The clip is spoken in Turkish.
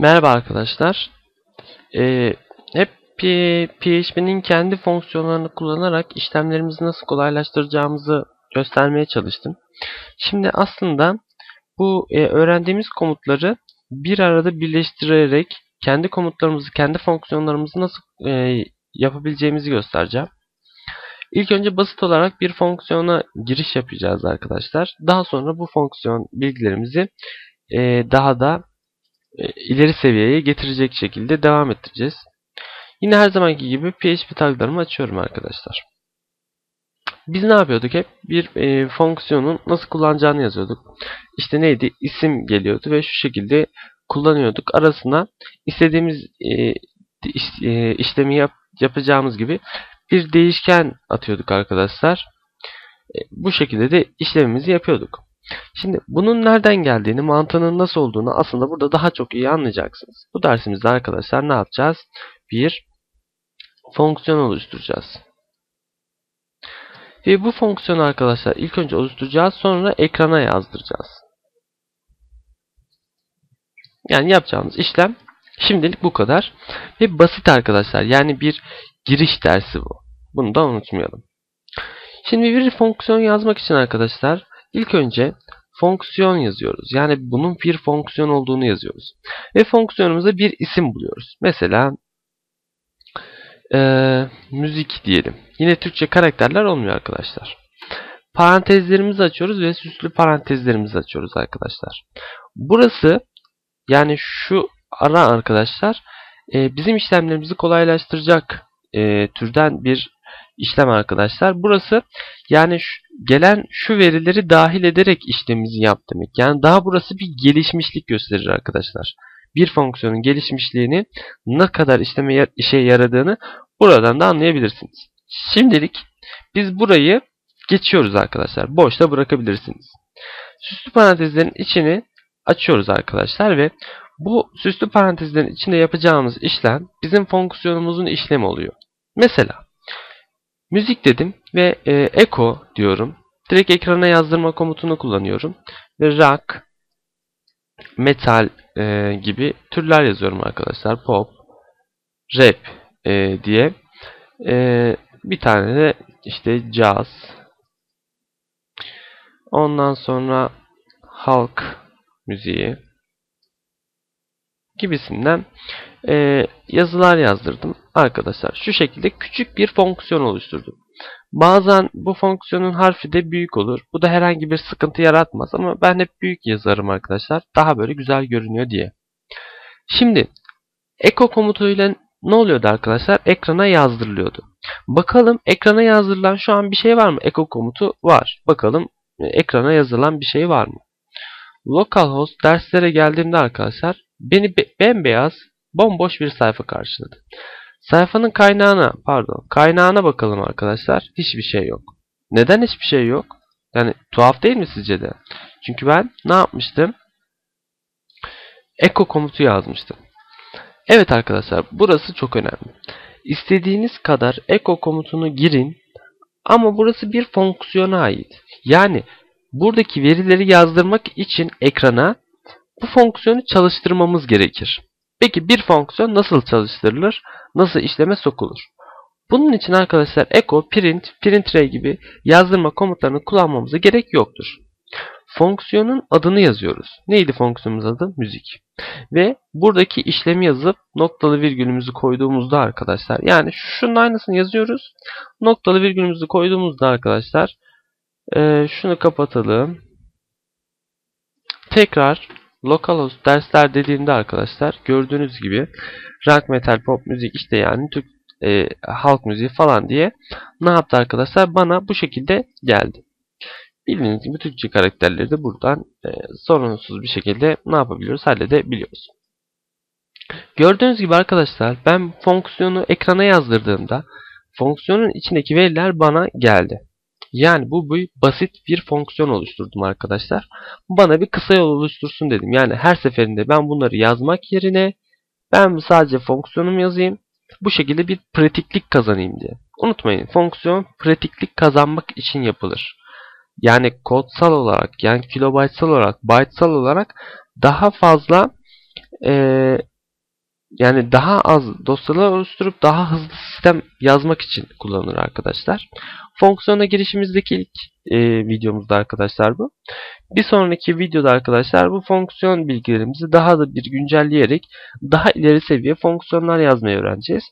Merhaba arkadaşlar. Ee, hep PHP'nin kendi fonksiyonlarını kullanarak işlemlerimizi nasıl kolaylaştıracağımızı göstermeye çalıştım. Şimdi aslında bu e, öğrendiğimiz komutları bir arada birleştirerek kendi komutlarımızı, kendi fonksiyonlarımızı nasıl e, yapabileceğimizi göstereceğim. İlk önce basit olarak bir fonksiyona giriş yapacağız arkadaşlar. Daha sonra bu fonksiyon bilgilerimizi e, daha da ileri seviyeye getirecek şekilde devam ettireceğiz. Yine her zamanki gibi PHP taglarımı açıyorum arkadaşlar. Biz ne yapıyorduk hep? Bir e, fonksiyonun nasıl kullanacağını yazıyorduk. İşte neydi? İsim geliyordu ve şu şekilde kullanıyorduk. Arasına istediğimiz e, iş, e, işlemi yap, yapacağımız gibi bir değişken atıyorduk arkadaşlar. E, bu şekilde de işlemimizi yapıyorduk. Şimdi bunun nereden geldiğini, mantığının nasıl olduğunu aslında burada daha çok iyi anlayacaksınız. Bu dersimizde arkadaşlar ne yapacağız? Bir fonksiyon oluşturacağız. Ve bu fonksiyonu arkadaşlar ilk önce oluşturacağız, sonra ekrana yazdıracağız. Yani yapacağımız işlem şimdilik bu kadar. Ve basit arkadaşlar. Yani bir giriş dersi bu. Bunu da unutmayalım. Şimdi bir fonksiyon yazmak için arkadaşlar ilk önce fonksiyon yazıyoruz. Yani bunun bir fonksiyon olduğunu yazıyoruz. Ve fonksiyonumuza bir isim buluyoruz. Mesela e, müzik diyelim. Yine Türkçe karakterler olmuyor arkadaşlar. Parantezlerimizi açıyoruz ve süslü parantezlerimizi açıyoruz arkadaşlar. Burası yani şu ara arkadaşlar e, bizim işlemlerimizi kolaylaştıracak e, türden bir işlem arkadaşlar. Burası yani şu, gelen şu verileri dahil ederek işlemimizi yap demek. Yani daha burası bir gelişmişlik gösterir arkadaşlar. Bir fonksiyonun gelişmişliğini ne kadar işleme işe yaradığını buradan da anlayabilirsiniz. Şimdilik biz burayı geçiyoruz arkadaşlar. Boşta bırakabilirsiniz. Süslü parantezlerin içini açıyoruz arkadaşlar ve bu süslü parantezlerin içinde yapacağımız işlem bizim fonksiyonumuzun işlemi oluyor. Mesela müzik dedim ve e, echo diyorum. Direkt ekrana yazdırma komutunu kullanıyorum. Ve rock, metal e, gibi türler yazıyorum arkadaşlar. Pop, rap e, diye. E, bir tane de işte jazz. Ondan sonra halk müziği gibisinden e, yazılar yazdırdım arkadaşlar. Şu şekilde küçük bir fonksiyon oluşturdum. Bazen bu fonksiyonun harfi de büyük olur. Bu da herhangi bir sıkıntı yaratmaz ama ben hep büyük yazarım arkadaşlar. Daha böyle güzel görünüyor diye. Şimdi echo komutuyla ne oluyordu arkadaşlar? Ekrana yazdırılıyordu. Bakalım ekrana yazdırılan şu an bir şey var mı? Echo komutu var. Bakalım ekrana yazılan bir şey var mı? Localhost derslere geldiğimde arkadaşlar beni bembeyaz bomboş bir sayfa karşıladı. Sayfanın kaynağına pardon kaynağına bakalım arkadaşlar. Hiçbir şey yok. Neden hiçbir şey yok? Yani tuhaf değil mi sizce de? Çünkü ben ne yapmıştım? Echo komutu yazmıştım. Evet arkadaşlar burası çok önemli. İstediğiniz kadar echo komutunu girin ama burası bir fonksiyona ait. Yani buradaki verileri yazdırmak için ekrana bu fonksiyonu çalıştırmamız gerekir. Peki bir fonksiyon nasıl çalıştırılır? Nasıl işleme sokulur? Bunun için arkadaşlar echo, print, printray gibi yazdırma komutlarını kullanmamıza gerek yoktur. Fonksiyonun adını yazıyoruz. Neydi fonksiyonumuz adı? Müzik. Ve buradaki işlemi yazıp noktalı virgülümüzü koyduğumuzda arkadaşlar yani şunun aynısını yazıyoruz. Noktalı virgülümüzü koyduğumuzda arkadaşlar e, şunu kapatalım. Tekrar localhost dersler dediğimde arkadaşlar gördüğünüz gibi rock, metal, pop müzik işte yani Türk e, halk müziği falan diye ne yaptı arkadaşlar? Bana bu şekilde geldi. Bildiğiniz gibi Türkçe karakterleri de buradan e, sorunsuz bir şekilde ne yapabiliyoruz? Halledebiliyoruz. Gördüğünüz gibi arkadaşlar ben fonksiyonu ekrana yazdırdığımda fonksiyonun içindeki veriler bana geldi. Yani bu bir basit bir fonksiyon oluşturdum arkadaşlar. Bana bir kısa yol oluştursun dedim. Yani her seferinde ben bunları yazmak yerine ben sadece fonksiyonumu yazayım. Bu şekilde bir pratiklik kazanayım diye. Unutmayın fonksiyon pratiklik kazanmak için yapılır. Yani kodsal olarak yani kilobaytsal olarak bytesal olarak daha fazla e, yani daha az dosyalar oluşturup daha hızlı sistem yazmak için kullanılır arkadaşlar. Fonksiyona girişimizdeki ilk e, videomuzda arkadaşlar bu. Bir sonraki videoda arkadaşlar bu fonksiyon bilgilerimizi daha da bir güncelleyerek daha ileri seviye fonksiyonlar yazmayı öğreneceğiz.